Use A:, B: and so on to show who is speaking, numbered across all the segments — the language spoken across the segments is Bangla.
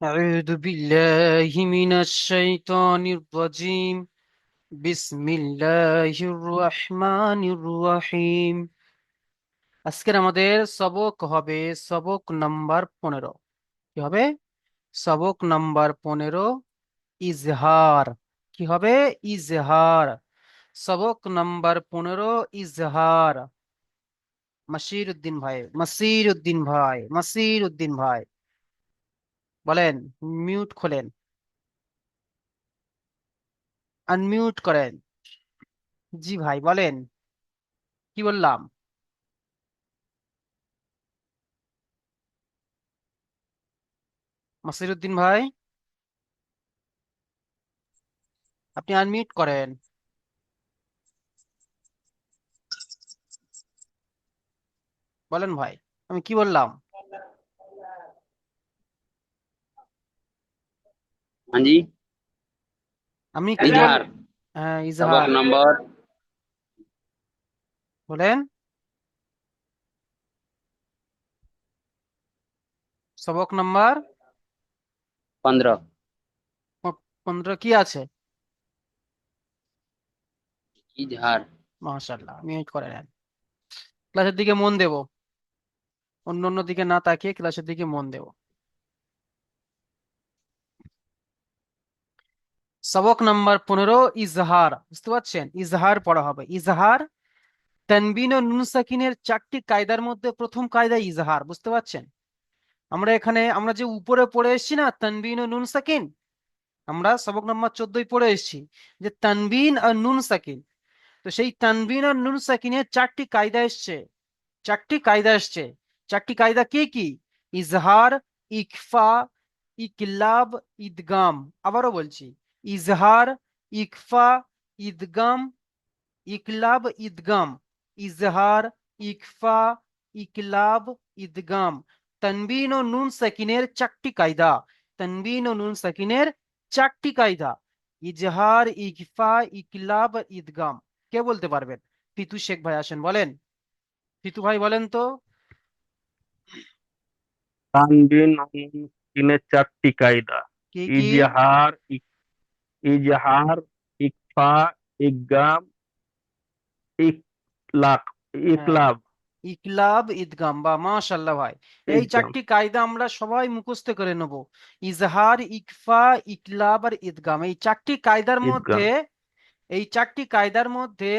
A: أعوذ بالله من الشيطان الرجيم بسم الله الرحمن الرحيم আজকের আমাদের সবক হবে সবক নাম্বার পনেরো কি হবে সবক নাম্বার পনেরো ইজহার কি হবে ইজহার সবক নাম্বার পনেরো ইজহার মাসির উদ্দিন ভাই মাসির উদ্দিন ভাই মাসির উদ্দিন ভাই বলেন মিউট খোলেন। আনমিউট করেন। জি ভাই, বলেন। কি বললাম? মাসিরুদ্দিন ভাই? আপনি আনমিউট করেন। বলেন ভাই, আমি কি বললাম?
B: हाँ जी
A: আমি কি বল
B: इजहार
A: হ্যাঁ
B: सबक
A: ইজহার
B: नंबर
A: বলেন সবক নাম্বার
B: पंद्रह
A: পনেরো কি আছে
B: इजहार
A: মাশাল্লাহ মিউট করে নেন ক্লাসের দিকে মন দেব অন্য অন্য দিকে না তাকিয়ে ক্লাসের দিকে মন দেব সবক নাম্বার পনেরো, ইজহার। বুঝতে পারছেন? ইজহার পড়া হবে। ইজহার তানবিন ও নুন সাকিনের চারটি কায়দার মধ্যে প্রথম কায়দা ইজহার। বুঝতে পারছেন? আমরা এখানে, আমরা যে উপরে পড়ে এসেছি না, তানবিন ও নুন সাকিন, আমরা সবক নাম্বার চোদ্দই পড়ে এসেছি যে তানবিন আর নুন সাকিন। তো সেই তানবিন আর নুন সাকিনের চারটি কায়দা এসছে। চারটি কায়দা এসছে। চারটি কায়দা কি কি? ইজহার, ইকফা, ইকলাব, ইদগাম। আবারও বলছি ইজহার ইকফা ইদগাম ইকলাব ইদগাম ইজহার ইকফা ইকলাব ইদগাম তানবিন ও নুন সাকিনের চারটি কায়দা তানবিন ও নুন সাকিনের চারটি কায়দা ইজহার ইকফা ইকলাব ইদগাম কে বলতে পারবেন পিতু শেখ ভাই আসেন বলেন পিতু ভাই বলেন তো
C: তানবিন তিনের চারটি কায়দা
A: কি কি
C: ইজহার ইক- ইজহার ইকফা ইকগাম ইকলাক ইকলাব
A: ইকলাব ঈদগাম বা মাশাল্লাহ ভাই। এই চারটি কায়দা আমরা সবাই মুখস্থ করে নেব। ইজহার ইকফা ইকলাব আর ইদগাম। এই চারটি কায়দার মধ্যে এই চারটি কায়দার মধ্যে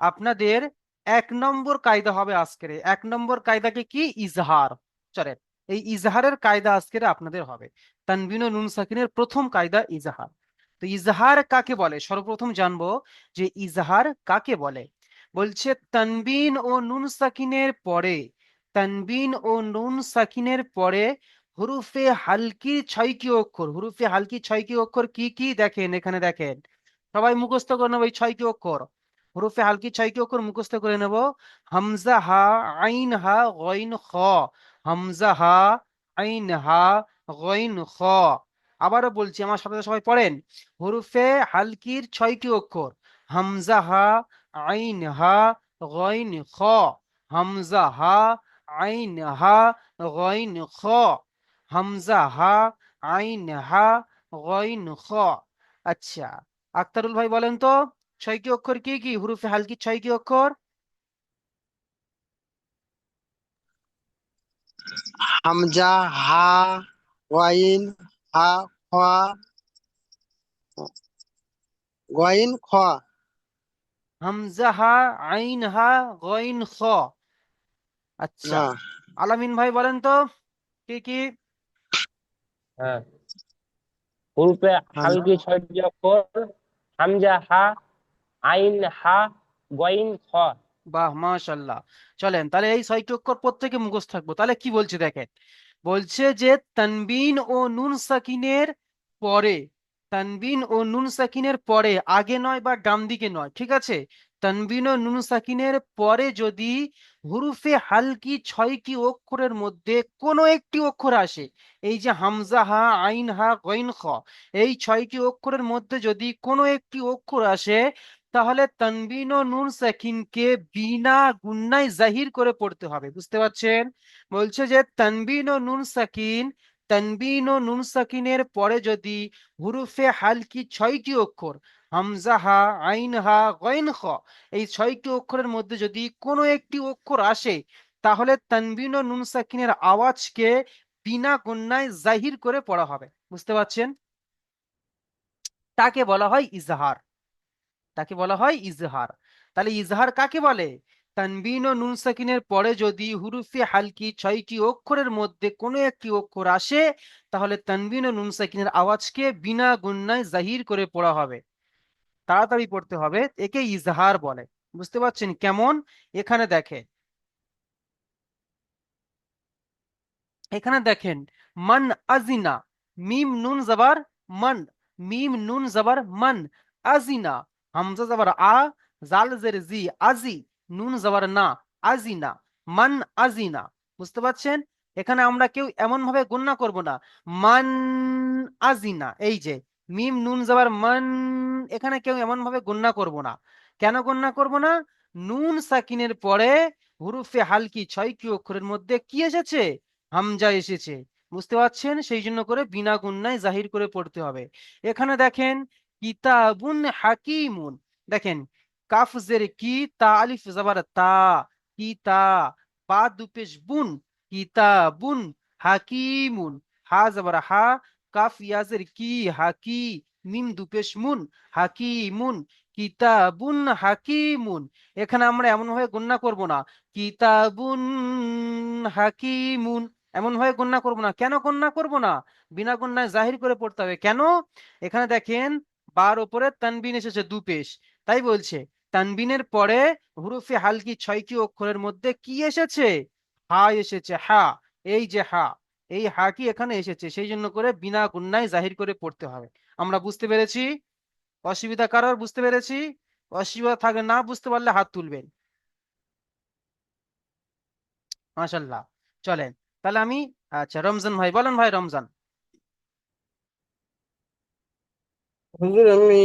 A: আপনাদের এক নম্বর কায়দা হবে আজকের। এক নম্বর কায়দাকে কি? ইজহার। চলেন। এই ইজহারের কায়দা আজকের আপনাদের হবে। তানবিন ও নুন সাকিনের প্রথম কায়দা ইজহার। তো ইজহার কাকে বলে? সর্বপ্রথম জানব যে ইজহার কাকে বলে? বলছে, তানবিন ও নুন সাকিনের পরে, তানবিন ও নুন সাকিনের পরে হুরুফে হালকি ছয়টি অক্ষর, হুরুফে হালকি ছয়টি অক্ষর কি কি দেখেন এখানে দেখেন। সবাই মুখস্থ করে নেব ছয়টি অক্ষর। হুরুফে হালকি ছয়টি অক্ষর মুখস্থ করে নেব। হামজা হা, আইন হা, গইন খ। হামজা হা, আইন হা, গইন খ। আবারও বলছি, আমার সাথে সবাই পড়েন। হুরুফে হালকির ছয়টি অক্ষর। হামজা, হা, আইন, হা, গইন, খ। হামজা, হা, আইন, হা, গইন, খ। হামজা, হা, আইন, হা, গইন, খ। আচ্ছা আক্তারুল ভাই বলেন তো, ছয়টি অক্ষর কি কি? হুরুফে হালকি ছয়টি অক্ষর?
D: হামজা, হা ওয়াইন হা গইন খ।
A: হামজা হা আইন হা গইন খ। আচ্ছা। আলামিন ভাই বলেন তো কি কি?
E: হ্যাঁ। হুরুফে হালকি ছয়টি অক্ষর হামজা হা আইন হা গইন খ।
A: বাহ মাশাল্লাহ চলেন তাহলে এই ছয়টি অক্ষর প্রত্যেকে মুখস্থ থাকব। তাহলে কি বলছে দেখেন? বলছে যে তানবিন ও নুন সাকিনের পরে, তানবিন ও নুন সাকিনের পরে, আগে নয় বা ডান দিকে নয়, ঠিক আছে? তানবিন ও নুন সাকিনের পরে যদি হুরুফে হালকি ছয়টি অক্ষরের মধ্যে কোনো একটি অক্ষর আসে, এই যে হামজা হা, আইন হা, গইন খ, এই ছয়টি অক্ষরের মধ্যে যদি কোনো একটি অক্ষর আসে, তাহলে তানবিন ও নুন সাকিনকে বিনা গুন্নায় জাহির করে পড়তে হবে, বুঝতে পারছেন? বলছে যে তানবিন ও নুন সাকিন তানবিন ও নুন সাকিনের পরে যদি হুরুফে হালকি ছয়টি অক্ষর? হামজা হা, আইন হা গইন খ, এই ছয়টি অক্ষরের মধ্যে যদি কোনো একটি অক্ষর আসে, তাহলে তানবিন ও নুন সাকিনের আওয়াজকে বিনা গণ্যায় জাহির করে পড়া হবে। বুঝতে পারছেন? তাকে বলা হয় ইজহার। তাকে বলা হয় ইজহার। তাহলে ইজহার কাকে বলে? তানবিন ও নুন সাকিনের পরে যদি হুরুফে হালকি ছয়টি অক্ষরের মধ্যে কোনো একটি অক্ষর আসে, তাহলে তানবিন ও নুন সাকিনের আওয়াজকে বিনা গুন্নায় জাহির করে পড়া হবে। তাড়াতাড়ি পড়তে হবে, একে ইজহার বলে। বুঝতে পারছেন কেমন? এখানে দেখে এখানে দেখেন, মান আজিনা, মিম নুন জবর মান, মিম নুন জবর মান, আজিনা, হামজা জবর আ, জাল জের জি, আজি। নুন জবর না, আজিনা, মান আজিনা, বুঝতে পারছেন? এখানে আমরা কেউ এমন ভাবে গণ্য করব না। মান আজিনা, এই যে, মিম, নুন জবর মান, এখানে কেউ এমন ভাবে গণ্য করব না। কেন গণ্য করব না? নুন সাকিনের পরে হুরুফে হালকি ছয়টি অক্ষরের মধ্যে কি এসেছে? হামজা এসেছে, বুঝতে পারছেন? সেই জন্য করে বিনা গুন্নায় জাহির করে পড়তে হবে। এখানে দেখেন, কিতাবুন হাকিমুন। দেখেন কাফ জের কি তা আলিফ জাবার তা কি তা বা দুপেশ বুন কিতাবুন হাকিমুন হা জাবার হা কাফ ইয়াজের কি হাকি মিম দুপেশ মুন হাকিমুন কিতাবুন হাকিমুন এখানে আমরা এমন ভাবে গণ্য করব না। কিতাবুন হাকিমুন এমন ভাবে গণ্য করব না। কেন গণ্য করব না? বিনা গণ্যায় জাহির করে পড়তে হবে। কেন? এখানে দেখেন, বার ওপরে তানবিন এসেছে দু পেশ। তাই বলছে তানবিনের পরে হুরুফে হালকি ছয়টি অক্ষরের মধ্যে কি এসেছে? হা এসেছে, হা, এই যে হা, এই হা কি এখানে এসেছে? সেই জন্য করে বিনা গুন্নায় জাহির করে পড়তে হবে। আমরা বুঝতে পেরেছি? অসুবিধা কারোর? বুঝতে পেরেছি? অসুবিধা থাকলে না, বুঝতে পারলে হাত তুলবেন। মাশাল্লাহ চলেন, তাহলে আমি আচ্ছা রমজান ভাই, বলেন ভাই রমজান।
F: হুজুর আমি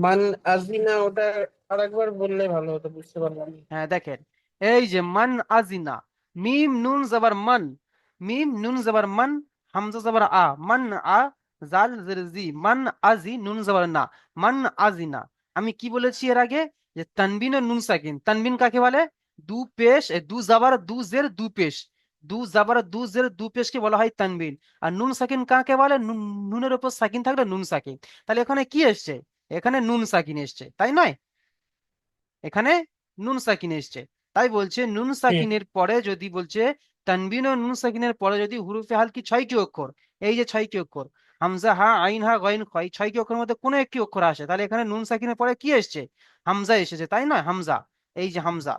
F: মান আজিনা ওটা আরেকবার বললে ভালো হতো, বুঝতে পারলাম।
A: হ্যাঁ দেখেন। এই যে মান আজিনা, মিম, নুন, জবর মান, মিম, নুন, জবর মান, হামজা, জবর আ, মান আ, জাল জি, মান আজি, নুন, জবর না, মান আজিনা। আমি কি বলেছি এর আগে? যে তানবিন নুন সাকিন, তানবিন কাকে বলে? দু পেশ দু জাবার, দু জের, দু পেশ। দু জাবার, দু জের, দু পেশকে বলা হয় তানবিন। আর নুন সাকিন কাকে বলে? নুন, নুনের উপর সাকিন থাকলে নুন সাকিন। তাহলে এখানে কি এসছে? এখানে নুন সাকিন এসছে তাই নয়? এখানে নুন সাকিন এসছে। তাই বলছে নুন সাকিনের পরে যদি বলছে তানবিন ও নুন সাকিনের পরে যদি হুরুফে হালকি ছয়টি অক্ষর? এই যে ছয়টি অক্ষর। হামজা হা আইন হা গইন খ এই ছয়টি অক্ষরের মধ্যে কোনো একটি অক্ষর আসে। তাহলে এখানে নুন সাকিনের পরে কি এসছে? হামজা এসেছে তাই নয়? হামজা এই যে হামজা।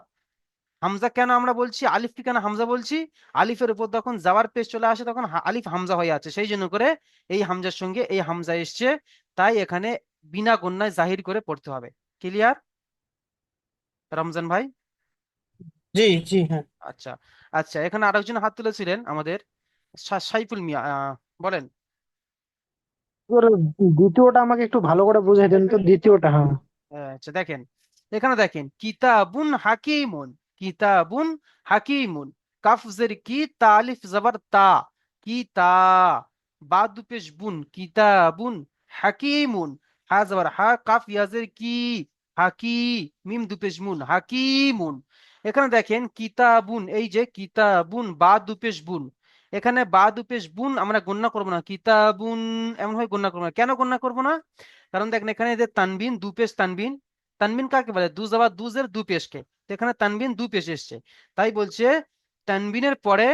A: হামজা কেন আমরা বলছি? আলিফকে কেন হামজা বলছি? আলিফের উপর যখন যাওয়ার পেশ চলে আসে তখন আলিফ হামজা হয়ে আছে। সেই জন্য করে এই হামজার সঙ্গে এই হামজা এসছে। তাই এখানে বিনা গণ্যায় জাহির করে পড়তে হবে। ক্লিয়ার রমজান ভাই?
F: জি জি হ্যাঁ।
A: আচ্ছা আচ্ছা এখানে আরেকজন হাত তুলেছিলেন আমাদের সাইফুল মিয়া বলেন।
G: দ্বিতীয়টা আমাকে একটু ভালো করে বুঝাই দেন তো দ্বিতীয়টা হ্যাঁ।
A: আচ্ছা দেখেন এখানে দেখেন কিতাবুন হাকিমুন কিতাবুন হাকিমুন কাফ জের কি তালিফ জবর তা কি তা বা পেশ বুন কিতাবুন হাকিমুন হা জবর হা কাফ ইয়াজের কি হাকি মিম দু পেশ মুন হাকিমুন এখানে দেখেন কিতাবুন, এই যে কিতাবুন, বা দু পেশ বুন এখানে বা দু পেশ বুন আমরা গণ্য করব না। কিতাবুন এমন ভাবে গণ্য করব না। কেন গণ্য করব না? কারণ দেখেন এখানে যে তানবিন, দু পেশ তানবিন। তানবিন কাকে বলে? দু জাবা দুজের দু পেশকে। তো এখানে তানবিন দু পেশ এসছে। তাই বলছে তানবিনের পরে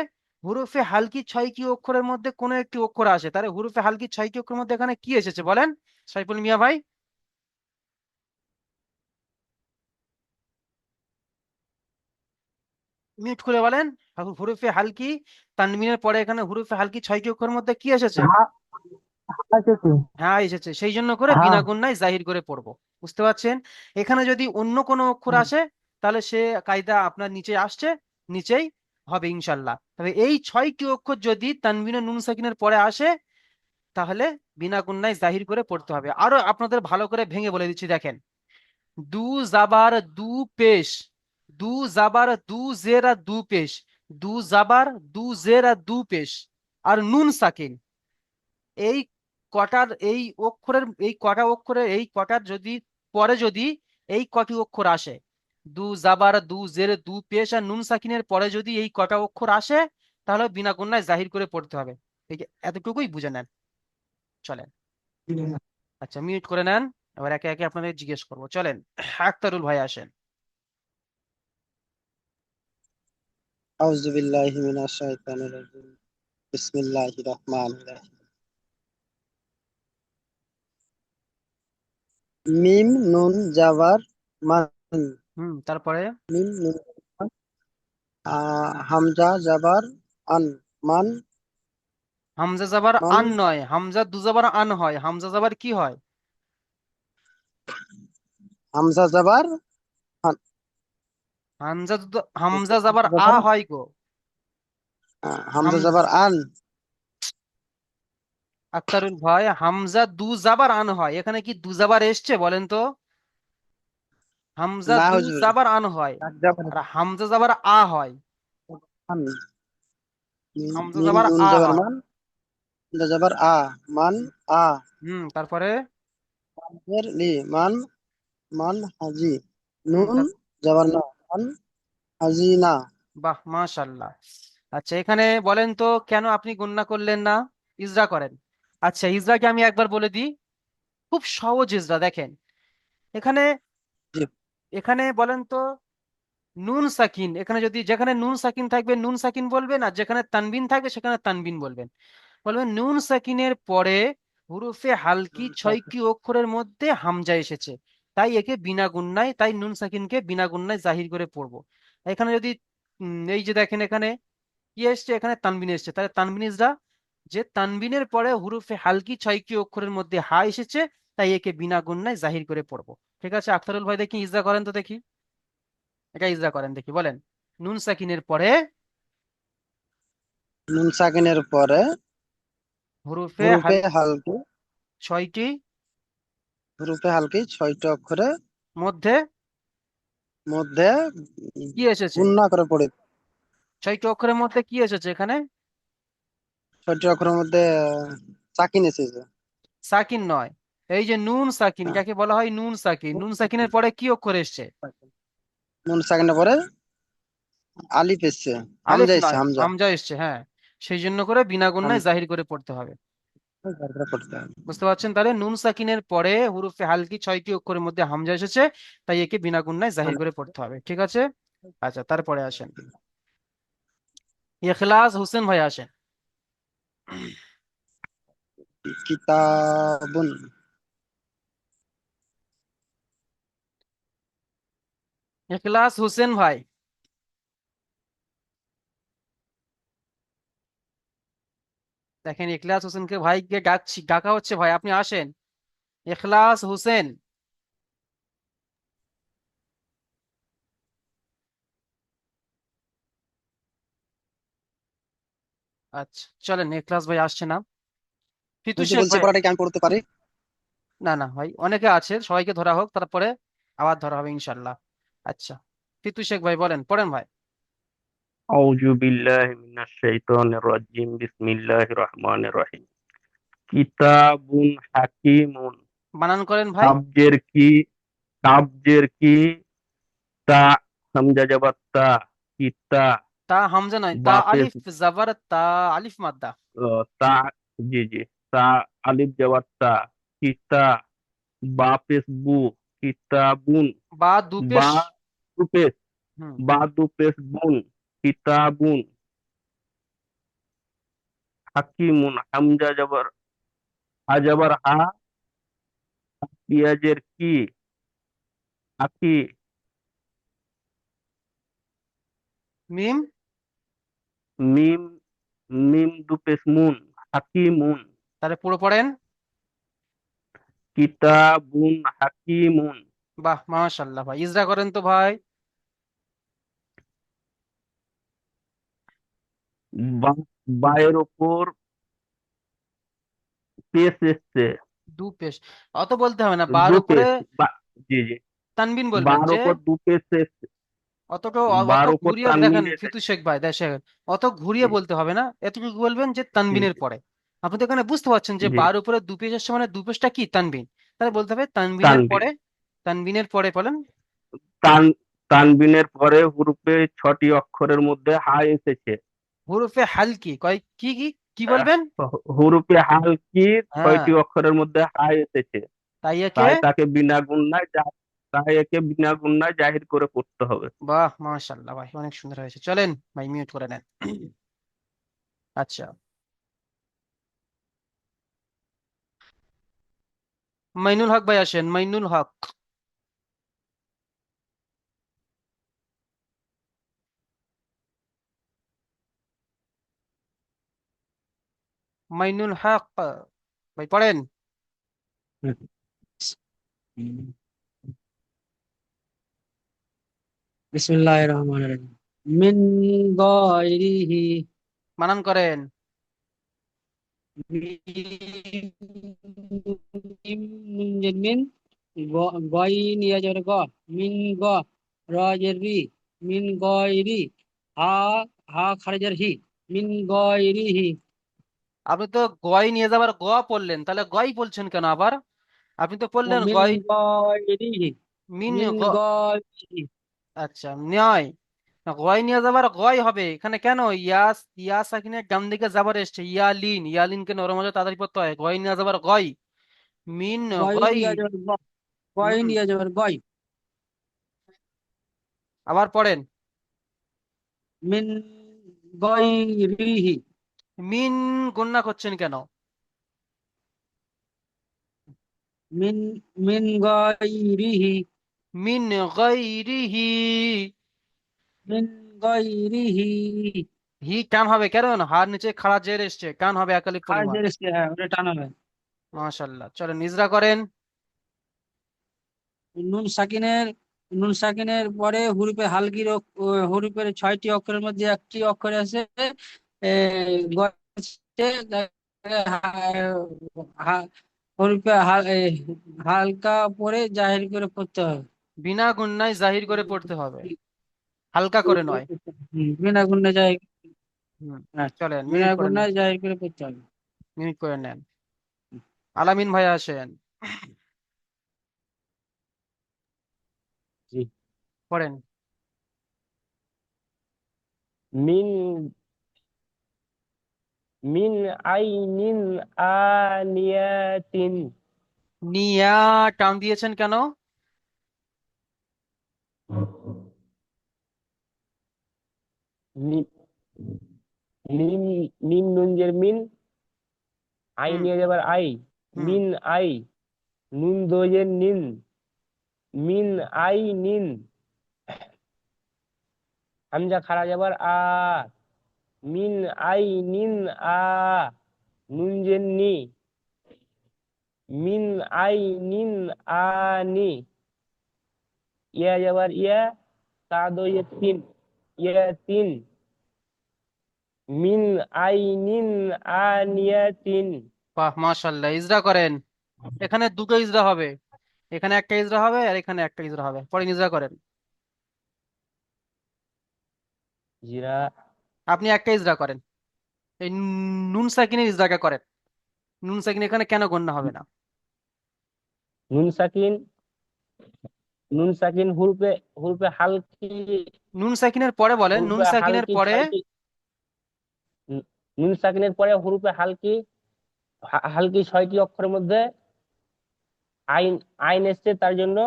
A: হুরুফে হালকি ছয় কি অক্ষরের মধ্যে কোনো একটি অক্ষর আসে। তাহলে হুরুফে হালকি ছয় কি অক্ষরের মধ্যে এখানে কি এসেছে বলেন? সাইফুল মিয়া ভাই? মিউট খুলে বলেন। হুরুফে হালকি তানবিনের পরে এখানে হুরুফে হালকি ছয়টি অক্ষরের মধ্যে কি এসেছে?
G: হ্যাঁ এসেছে।
A: হ্যাঁ সেই জন্য করে
G: হ্যাঁ।
A: বিনা গুণায় জাহির করে পড়ব। বুঝতে পারছেন? এখানে যদি অন্য কোনো অক্ষর আসে তাহলে সে কায়দা আপনার নিচে আসছে নিচেই হবে ইনশাল্লাহ। তবে এই ছয়টি অক্ষর যদি তানবিনের নুন সাকিনের পরে আসে তাহলে বিনা গুণায় জাহির করে পড়তে হবে। আরও আপনাদের ভালো করে ভেঙে বলে দিচ্ছি, দেখেন। দু জাবার দু পেশ, দু জাবার দু জের দু পেশ, দু জাবার দু জের দু পেশ আর নুন সাকিন। এই কটার, এই অক্ষরের, এই কটা অক্ষরের, এই কটার যদি, পরে যদি এই কটি অক্ষর আসে, দু জাবার দু জের দু পেশ আর নুন সাকিনের পরে যদি এই কটা অক্ষর আসে, তাহলে বিনা গুণায় জাহির করে পড়তে হবে। এতটুকুই বুঝে নেন। চলেন। আচ্ছা মিউট করে নেন এবার একে একে আপনাদের জিজ্ঞেস করব। চলেন আক্তারুল ভাই আসেন।
D: আউযু বিল্লাহি মিনাশ শাইতানির রাজিম। বিসমিল্লাহির রহমানির রহিম। মিম নুন জাবার মান।
A: হুম তারপরে?
D: মিম নুন আহ, হামজা জাবার আন মান।
A: হামজা জাবার
D: মান
A: আন নয় হামজা দু জাবার আন হয় হামজা জাবার কি হয়?
D: হামজা জাবার
A: হামজা হামজা জাবার আ হয় গো।
D: হামজা
A: হাম-
D: জাবার আন।
A: আক্তারুল ভাই হামজা দু জাবার আন হয় এখানে কি দু জাবার এসছে বলেন তো? হামজা দু জাবার আন হয় আর হামজা জাবার আ হয়। হামজা জাবার আ হয়।
D: জাবার আ মান আ।
A: হুম তারপরে?
D: লি মান মান হাজি। নুন জাবার না মান হাজি না।
A: বাহ মাশাল্লাহ আচ্ছা এখানে বলেন তো কেন আপনি করলেন না? ইজরা করেন। আচ্ছা ইজরাকে আমি একবার বলে দিই। খুব সহজ ইজরা দেখেন। এখানে এখানে বলেন তো নুন সাকিন। এখানে যদি যেখানে নুন সাকিন থাকবে নুন সাকিন বলবেন আর যেখানে তানবিন থাকবে সেখানে তানবিন বলবেন। বলবেন নুন সাকিনের পরে হুরুফে হালকি ছয়টি অক্ষরের মধ্যে হামজা এসেছে। তাই একে বিনা গুণনায় তাই নুন সাকিনকে বিনা গুণনায় জাহির করে পড়ব। এখানে যদি এই যে দেখেন এখানে, কি এসছে? এখানে তানবিন এসছে। তাহলে তানবিন ইজরা যে তানবিনের পরে হুরুফে হালকি ছয়টি অক্ষরের মধ্যে হা এসেছে, তাই একে বিনা গুণনায় জাহির করে পড়ব। ঠিক আছে? আখতারুল ভাই দেখি, ইজরা করেন তো দেখি। এটা ইজরা করেন, দেখি, বলেন। নুন সাকিনের পরে
D: নুন সাকিনের পরে
A: হুরুফে
D: হুরুফে
A: হাল-
D: হালকি।
A: ছয়টি।
D: হুরুফে হালকি ছয়টি অক্ষরে।
A: মধ্যে?
D: মধ্যে
A: কি এসেছে?
D: গুণনা করে পড়ে
A: ছয়টি অক্ষরের মধ্যে কি এসেছে এখানে?
D: ছয়টি অক্ষরের মধ্যে আহ, সাকিন এসেছে।
A: সাকিন নয়। এই যে নুন সাকিন
D: হ্যাঁ।
A: যাকে বলা হয় নুন সাকিন। নুন সাকিনের পরে কি অক্ষর এসছে?
D: নুন সাকিনের পরে আলিফ এসছে।
A: আলিফ
D: হামজা এসছে
A: নয়
D: হামজা।
A: হামজা এসছে হ্যাঁ। সেই জন্য করে বিনা
D: হামজা
A: জাহির করে পড়তে হবে। বুঝতে পারছেন? তাহলে নুন সাকিনের পরে হুরুফে হালকি ছয়টি অক্ষরের মধ্যে হামজা এসেছে তাই একে বিনা গুণনায় জাহির করে পড়তে হবে ঠিক আছে? আচ্ছা তারপরে আসেন। ইখলাস হোসেন ভাই আসেন।
D: কিতাবুন।
A: ইখলাস হোসেন ভাই। দেখেন ইখলাস হোসেনকে ভাইকে ডাকছি ডাকা হচ্ছে ভাই আপনি আসেন। ইখলাস হোসেন। আচ্ছা চলেন ইখলাস ভাই আসছে না। ফিতু শেখ ভাই।
D: পড়াটা কি আমি পড়তে পারি।
A: না না ভাই অনেকে আছে সবাইকে ধরা হোক তারপরে আবার ধরা হবে ইনশাল্লাহ। আচ্ছা ফিতু শেখ ভাই বলেন পড়েন ভাই।
C: আউযু বিল্লাহি মিনাশ শাইতানির রাজিম বিসমিল্লাহির রহমানির রহিম। কিতাবুন হাকিমুন।
A: বানান করেন ভাই।
C: তাবজের কি তাবজের কি? তা হামজা জবর তা কিতা
A: তা? হামজা নয় তা আলিফ জবর তা আলিফ মাদ্দা।
C: তা জি জি তা আলিফ জবর তা কিতা বা পেশ বু কিতাবুন।
A: বা দুপেশ
C: বা
A: দুপেশ
C: বা দুপেশ বুন। কিতাবুন। হাকিমুন হামজা যাবার হা যাবার হা পেঁয়াজের কি আকি
A: মিম?
C: মিম মিম দু পেশ মুন হাকিমুন।
A: তাহলে পুরো পড়েন।
C: কিতাবুন হাকিমুন।
A: বাহ মাশাল্লাহ ভাই ইজরা করেন তো ভাই।
C: বা- বায়ের ওপর পেশ এসছে।
A: দু পেশ। অত বলতে হবে না বার
C: দু
A: উপরে
C: পেশ বা জি জি।
A: তানবিন বলবেন
C: বার
A: যে
C: ওপর দু পেশ এসছে।
A: অতটা অত
C: বার উপর
A: ঘুরিয়ে
C: তানবিন
A: দেখেন। ফিতু শেখ ভাই দেখেন অত ঘুরিয়ে। বলতে হবে না এতটুকু বলবেন যে তানবিনের পরে। আপনি তো এখানে বুঝতে পারছেন যে
C: জি।
A: বার উপরে দু পেশ আসছে মানে দু পেশটা কি? তানবিন। তাহলে বলতে হবে তানবিনের
C: তানবিন।
A: পরে তানবিনের পরে বলেন।
C: তান তানবিনের পরে হুরুফে ছটি অক্ষরের মধ্যে হা এসেছে।
A: হুরুফে হালকি কয় কি কি কি বলবেন?
C: হুরুফে হালকি
A: হ্যাঁ।
C: ছয়টি অক্ষরের মধ্যে হা এসেছে?
A: তাই একে?
C: তাই তাকে বিনা গুণনায় যা- তাই একে বিনা গুণনায় জাহির করে পড়তে হবে।
A: বাহ মাশাআল্লাহ ভাই অনেক সুন্দর হয়েছে। চলেন ভাই মিউট করে নেন। আচ্ছা। মাইনুল হক ভাই আসেন মাইনুল হক। মাইনুল হক ভাই পড়েন
H: বিসমিল্লাহির রহমানির রহিম মিন গায়রিহি
A: মানান করেন
H: মিন গয়িন ইয়া জের গ মিন গ র রি মিন গয়রি হা হা খারজের হি মিন গয়রিহি
A: আপনি তো গয় নিয়ে যাবার গ পড়লেন তাহলে গয় বলছেন কেন আবার? আপনি তো পড়লেন গয় মিন আচ্ছা নয় গয় নিয়ে যাবার গয় হবে এখানে কেন? ইয়াস ইয়া সাকিনের ডান দিকে যাবার এসছে ইয়ালিন ইয়ালিন ইয়ালিনকে নরম হলে তাড়াতাড়ি পড়তে হয় গয় নিয়ে যাবার গয়। মিন গয়
H: জের গ গয়িন
A: হুম।
H: ইয়া জের গয়।
A: আবার পড়েন।
H: মিন গয়রিহি
A: মিন গণ্যা করছেন কেন?
H: মিন মিন গয়রিহি।
A: মিন গায়রিহি।
H: মিন গয়রিহি।
A: হি কান হবে কেন হার নিচে খাড়া জের এসছে। কান হবে একালিক পরিমাণ।
H: খারজের এসছে হ্যাঁ ওটা টানা হয়
A: মাশাআল্লাহ। চলেন নিজরা করেন।
H: নুন সাকিনের নুন সাকিনের পরে হুরুফে হালকির হুরুফের ছয়টি অক্ষরের মধ্যে একটি অক্ষর আছে হালকা পরে জাহির করে পড়তে হবে।
A: বিনা গুণনায় জাহির করে পড়তে হবে। হালকা করে নয়।
H: বিনা গুণে জাহির
A: হুম,
H: হ্যাঁ,
A: চলেন
H: বিনা
A: মিনিট করে
H: গুণে
A: নেন।
H: জাহির করে পড়তে হবে।
A: মিনিট করে নেন। আলামিন ভাই আসেন। পড়েন।
E: মিন মিন আইনিন আনিয়াতিন
A: নিয়া টান দিয়েছেন কেন?
E: মিম মিম নুন জের মিন। আই নিয়ে যাবার আই। Mean I. নুন দোজের নিন। মিন আই নিন। হামজা খাড়া যাবার আ মিন আই নিন আ নুন জের নি। মিন আই নিন আনি ইয়া যাবার ইয়া সাদো ইয়ে তিন। ইয়া তিন। মিন আইনিন আনিয়াতিন
A: বাহ মাশাআল্লাহ ইজরা করেন। এখানে দুটো ইজরা হবে। এখানে একটা ইজরা হবে আর এখানে একটা ইজরা হবে। পরে ইজরা করেন।
E: জিরা
A: আপনি একটা ইজরা করেন। এই নুন সাকিনের ইজরাটা করেন। নুন সাকিন এখানে কেন গণ্য হবে না?
E: নুন সাকিন নুন সাকিন হুরফে হুরফে হালকি
A: নুন সাকিনের পরে বলেন নুন সাকিনের পরে
E: নুন সাকিনের পরে হুরফে হালকি হালকি ছয়টি অক্ষরের মধ্যে আইন আইন এসছে তার জন্য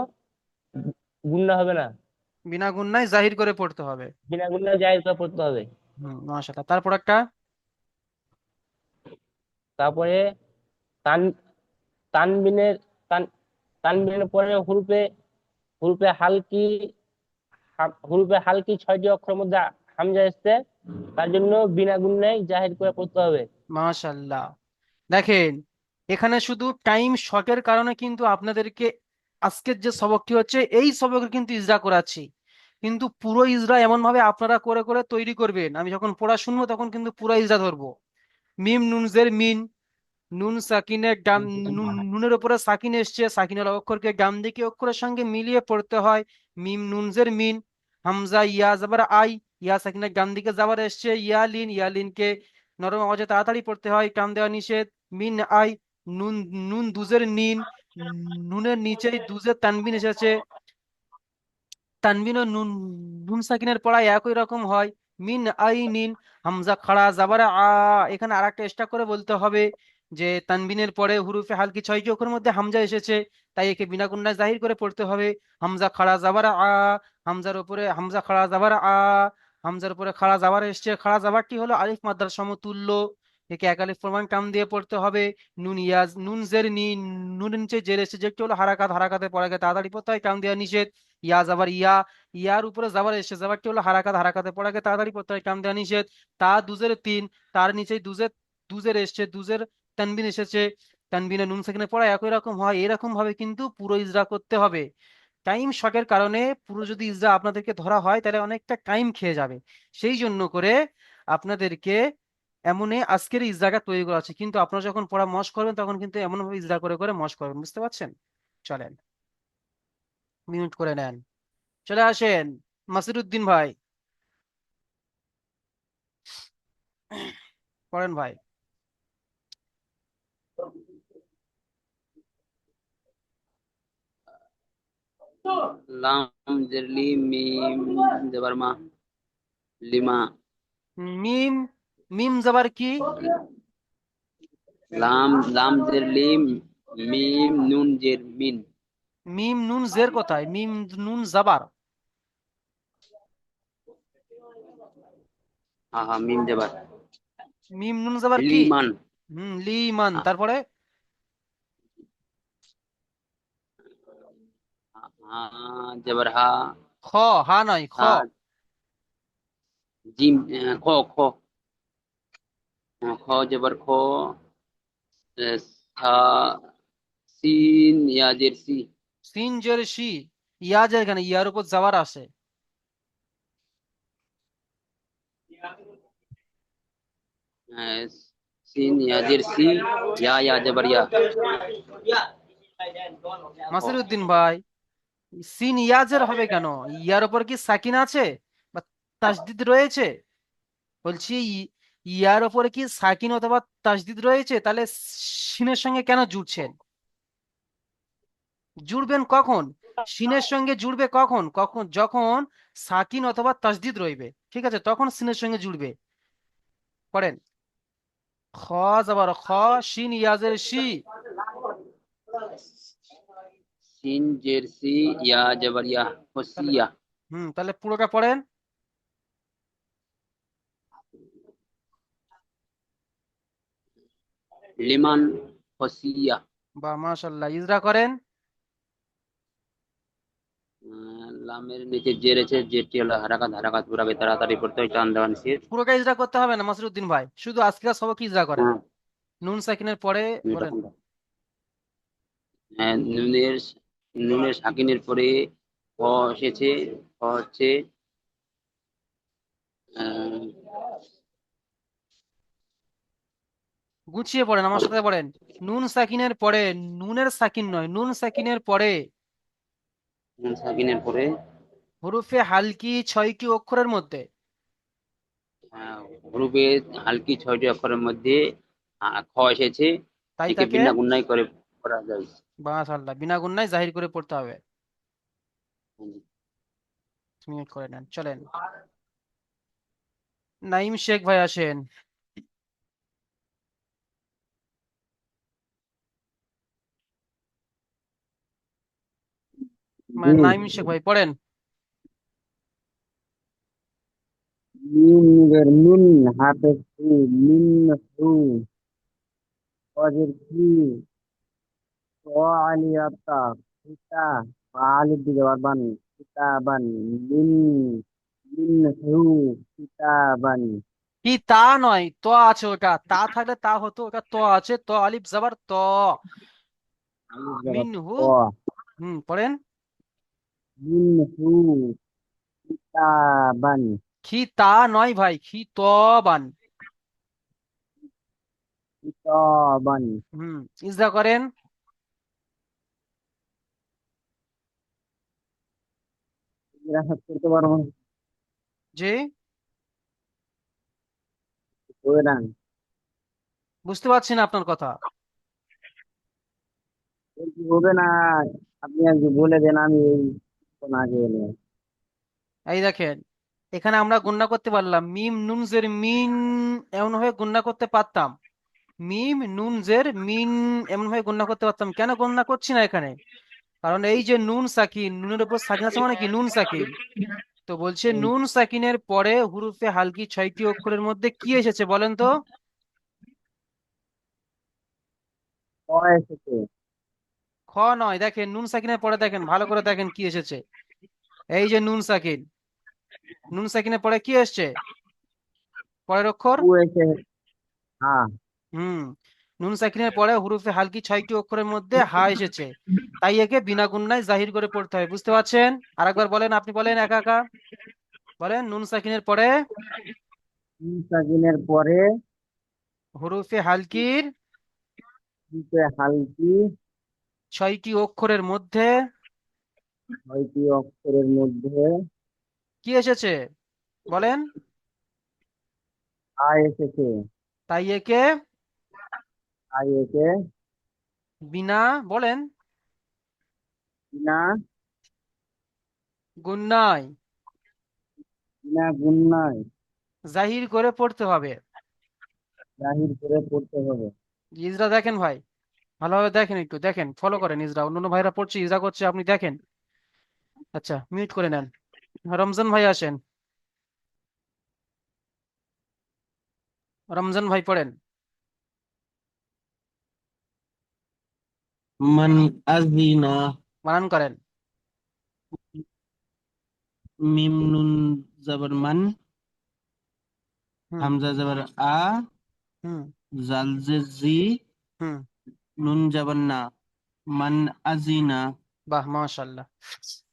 E: গুণনা হবে না।
A: বিনা গুণনায় জাহির করে পড়তে হবে।
E: বিনা গুণনা জাহির করে পড়তে হবে।
A: হুম মাশাআল্লাহ। তারপর একটা?
E: তারপরে তান তানবিনের তান তানবিনের পরে হুরফে হুরফে হালকি হা- হুরফে হালকি ছয়টি অক্ষরের মধ্যে হামজা এসছে। তার জন্য বিনা গুণনায় জাহির করে পড়তে হবে।
A: মাশাআল্লাহ। দেখেন এখানে শুধু টাইম শর্টের কারণে কিন্তু আপনাদেরকে আজকের যে সবকটি হচ্ছে এই সবকের কিন্তু ইজরা করাচ্ছি। কিন্তু পুরো ইজরা এমন ভাবে আপনারা করে করে তৈরি করবেন। আমি যখন পড়া শুনব তখন কিন্তু পুরো ইজরা ধরবো। মিম নুনজের মিন নুন সাকিনের নুন- নুনের উপরে সাকিন এসছে। সাকিনের অক্ষরকে ডান দিকে অক্ষরের সঙ্গে মিলিয়ে পড়তে হয়। মিম নুনজের মিন হামজা ইয়া জবর আই ইয়া সাকিনের ডান দিকে জবর এসছে। ইয়া লিন ইয়া লিনকে নরম আওয়াজে তাড়াতাড়ি পড়তে হয়। টান দেওয়া নিষেধ। মিন আই নুন নুন দুজের নিন নুনের নিচেই দুজের তানবিন এসেছে। তানবিন ও নুন নুন সাকিনের পড়ায় একই রকম হয়। মিন আই নিন, হামজা খাড়া জাবারা, আ, এখানে আর একটা এক্সট্রা করে বলতে হবে যে তানবিনের পরে হুরুফে হালকি ছয়টি অক্ষরের মধ্যে হামজা এসেছে, তাই একে বিনা গুণায় জাহির করে পড়তে হবে। হামজা খাড়া জাবারা, আ, হামজার উপরে, হামজা খাড়া জাবারা, আ, হামজার উপরে খাড়া জাবার এসছে। খাড়া জাবারটি হলো আলিফ মাদ্রার সমতুল্য। একে এক আলিফ প্রমাণ টান দিয়ে পড়তে হবে। নুন ইয়াজ, নুন জের নি, নুন নিচে জের এসছে যেটি হলো হারাকাত, হারাকাতে পড়া গেছে। তাড়াতাড়ি পড়তে হয়, টান দেওয়া নিষেধ। ইয়া জাবার ইয়া, ইয়ার উপরে জাবার এসছে জাবারটি হলো হারাকাত, হারাকাতে পড়ে গেছে। তাড়াতাড়ি পড়তে হয়, টান দেওয়া নিষেধ। তা দুজের তিন, তার নিচেই দুজের দুজের এসছে, দুজের তানবিন এসেছে। তানবিনে নুন সেখানে পড়া, একই রকম হয় এরকম ভাবে কিন্তু পুরো ইজরা করতে হবে। টাইম শকের কারণে পুরো যদি ইজরা আপনাদেরকে ধরা হয়, তাহলে অনেকটা টাইম খেয়ে যাবে। সেই জন্য করে আপনাদেরকে এমনে আজকের ইজরাটা তৈরি করা আছে কিন্তু আপনারা যখন পড়া মশ করবেন তখন কিন্তু এমন ভাবে ইজরা করে করে মশ করবেন। বুঝতে পারছেন? চলেন। মিউট করে নেন। চলে আসেন। মাসিরুদ্দিন ভাই। পড়েন ভাই।
B: লাম মিম জবর মা লিমা।
A: মিম মিম জাবার কি?
B: লাম লাম জের লি মিম নুন জের মিন।
A: মিম নুন জের কোথায়? মিম নুন জাবার
B: হা হা মিম জবর
A: মিম নুন জাবার কি?
B: লিমান।
A: হুম লিমান।
B: হ্যাঁ।
A: তারপরে?
B: হা জবর হা।
A: খ হা নয় খ।
B: জিম খ খ। আহ, খ জবর খ সিন ইয়া জের সি
A: সিন জের শি ইয়া জের এখানে ইয়ার উপর জাবার আসে
B: সিন ইয়া জের সি ইয়া ইয়া জবর ইয়া
A: মাসিরুদ্দিন ভাই সিন ইয়াজের হবে কেন? ইয়ার উপর কি সাকিন আছে? বা তাসদিদ রয়েছে? বলছি ইয়ার উপরে কি সাকিন অথবা তাসদিদ রয়েছে? তাহলে সিনের সঙ্গে কেন জুড়ছেন? জুড়বেন কখন? সিনের সঙ্গে জুড়বে কখন? কখন? যখন সাকিন অথবা তাসদিদ রইবে। ঠিক আছে তখন সিনের সঙ্গে জুড়বে। পড়েন। খ যাবার খ সিন ইয়াজের শি
B: সিন জের সি ইয়া জবর ইয়া
A: হুম তাহলে পুরোটা পড়েন।
B: লিমান হোসিয়া
A: বা মাশাল্লাহ ইজরা করেন।
B: লামের নিচে জের আছে জেরটি হলো হারাকাত হারাকাত পুরাবে তাড়াতাড়ি পড়তে হয় টান দেওয়া নিষেধ।
A: পুরোটা ইজরা করতে হবে না মাসরুদ্দিন ভাই? শুধু আজকের সবক ইজরা করেন?
B: হ্যাঁ,
A: নুন সাকিনের পরে
B: এরকমটা। হ্যাঁ, নুনের নুনের সাকিনের পরে ক এসেছে ক হচ্ছে আহ,
A: গুছিয়ে পড়েন আমার সাথে পড়েন। নুন সাকিনের পরে নুনের সাকিন নয় নুন সাকিনের পরে।
B: নুন সাকিনের পরে।
A: হরুফে হালকি ছয়টি অক্ষরের মধ্যে।
B: আহ, হরুপে হালকি ছয়টি অক্ষরের মধ্যে খ এসেছে।
A: তাই তাকে
B: বিনা গুণাই করে করা যায়।
A: মাশাল্লাহ বিনা গুণায় জাহির করে পড়তে হবে। মিউট করে নেন চলেন। নাইম শেখ ভাই আসেন। নাইম শেখ ভাই পড়েন
E: মিম মিন হাফেজ কি মিন হু অজের কি আলিয়াতা কিতা আলিফ দিকে বারবান কিতাবান মিন মিন হু কিতাবান
A: কি তা নয় ত আছে ওটা তা থাকলে তা হতো ওটা ত আছে ত আলিফ জাবার ত মিনহু হুম পড়েন
E: হু কিতাবান
A: নয় ভাই খি ত হুম করেন।
I: কিরাত করতে পারব না।
A: জি। বুঝতে পারছি না আপনার কথা।
I: হবে না আপনি আজকে বলে দেন আমি এই
A: দেখেন এখানে আমরা গণনা করতে পারলাম। মিম নুন জের মিন এমন ভাবে গণনা করতে পারতাম। মিম নুন জের মিন এমন ভাবে গণনা করতে পারতাম। কেন গণনা করছি না এখানে? কারণ এই যে নুন সাকিন নুনের উপর সাকিন আছে মানে কি? নুন সাকিন। তো বলছে নুন সাকিনের পরে হুরুফে হালকি ছয়টি অক্ষরের মধ্যে কি এসেছে বলেন তো?
I: এসেছে?
A: খ নয় দেখেন নুন সাকিনের পরে দেখেন ভালো করে দেখেন কি এসেছে। এই যে নুন সাকিন। নুন সাকিনের পরে কি এসছে? পরের অক্ষর?
I: হ্যাঁ।
A: হুম। নুন সাকিনের পরে হুরুফে হালকি ছয়টি অক্ষরের মধ্যে হা এসেছে। তাই একে বিনা গুণনায় জাহির করে পড়তে হয় বুঝতে পারছেন? আর একবার বলেন আপনি বলেন একা একা। বলেন নুন সাকিনের পরে?
I: নুন সাকিনের পরে
A: হুরুফে হালকির?
I: হালকি
A: ছয়টি অক্ষরের মধ্যে
I: ছয়টি অক্ষরের মধ্যে
A: কি এসেছে? বলেন।
I: আ এসেছে।
A: তাই একে
I: আই এসে
A: বিনা বলেন।
I: বিনা
A: গুণনায়।
I: বিনা গুণনায়।
A: জাহির করে পড়তে হবে।
I: জাহির করে পড়তে হবে।
A: ইজরা দেখেন ভাই। ভালোভাবে দেখেন একটু দেখেন ফলো করেন ইজরা। অন্যান্য ভাইরা পড়ছে ইজরা করছে আপনি দেখেন। আচ্ছা মিউট করে নেন। রমজান ভাই আসেন। রমজান ভাই পড়েন।
F: মান আজিনা
A: বানান করেন।
F: মিম নুন জবর মান
A: হুম।
F: হামজা জবর আ
A: হুম।
F: জাল জে জি
A: হুম।
F: নুন জবর না। মান আজিনা
A: বাহ মাশাল্লাহ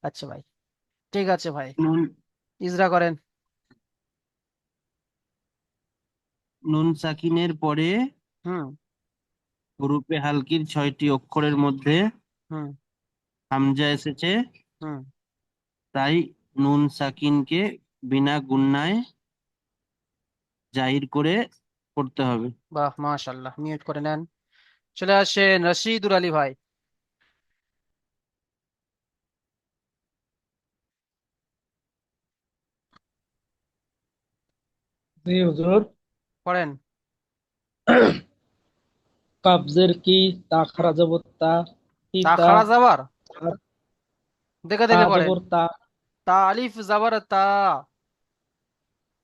A: আচ্ছা ভাই ঠিক আছে ভাই।
F: নুন
A: ইজরা করেন।
F: নুন সাকিনের পরে
A: হুম।
F: হরুপে হালকির ছয়টি অক্ষরের মধ্যে
A: হুম।
F: হামজা এসেছে।
A: হুম।
F: তাই নুন সাকিনকে বিনা গুণনায় জাহির করে পড়তে হবে।
A: বাহ মাশাল্লাহ মিউট করে নেন। চলে আসেন রশিদুর আলী ভাই।
J: জি হুজুর।
A: পড়েন।
J: কাবজের কি জবর তা কি
A: দেখে দেখে পড়েন।
J: জবর তা
A: তা আলিফ যাবার তা।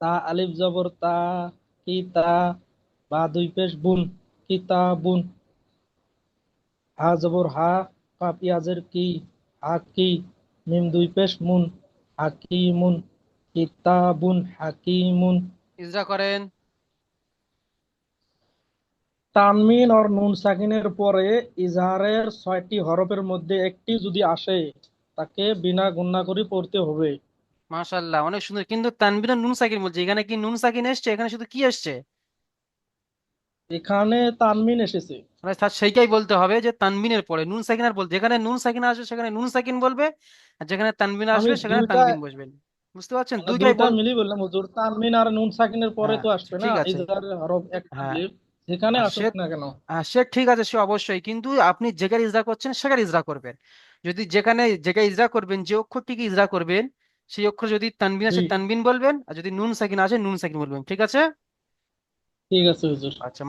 J: তা আলিফ জবর তা কি তা বা দুই পেশ বুন কি তা বুন। হা জবর হা কাপ ইয়াজের কি হা কি মিম দুই পেশ মুন হাকিমুন কিতাবুন হাকিমুন
A: ইজরা করেন।
J: তানমিন আর নুন সাকিনের পরে ইজহারের ছয়টি হরফের মধ্যে একটি যদি আসে তাকে বিনা গুণনা করে পড়তে হবে।
A: মাশাল্লাহ অনেক সুন্দর। কিন্তু তানবিন আর নুন সাকিন বলছে এখানে কি নুন সাকিন এসছে? এখানে শুধু কি এসছে?
J: এখানে তানমিন এসেছে।
A: মানে তার সেইটাই বলতে হবে যে তানবিনের পরে নুন সাকিন আর বলতে যেখানে নুন সাকিন আসবে সেখানে নুন সাকিন বলবে আর যেখানে তানবিন
J: আমি
A: আসবে সেখানে
J: দুইটা
A: তানবিন বসবেন। বুঝতে পারছেন? দুইটাই
J: দুইটা
A: বল
J: মিলিয়ে বললাম হুজুর তানমিন আর নুন সাকিনের পরে
A: হ্যাঁ
J: তো আসবে না
A: ঠিক আছে।
J: ইজহারের হরফ একটা
A: হ্যাঁ।
J: আলিফ যেখানে
A: আর
J: আসুক
A: সে
J: না কেন।
A: আহ, সে ঠিক আছে সে অবশ্যই। কিন্তু আপনি যেখানে ইজরা করছেন সেখানে ইজরা করবেন। যদি যেখানে যেখানে ইজরা করবেন যে অক্ষরটিকে ইজরা করবেন সেই অক্ষর যদি তানবিন আসে
J: জি।
A: তানবিন বলবেন আর যদি নুন সাকিন আসে নুন সাকিন বলবেন। ঠিক আছে?
J: ঠিক আছে হুজুর।
A: আচ্ছা